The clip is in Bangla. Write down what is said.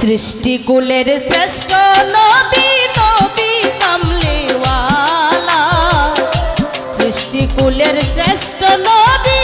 সৃষ্টিকুলের শ্রেষ্ঠ নবী নবী কামলেওয়ালা সৃষ্টিকুলের শ্রেষ্ঠ নবী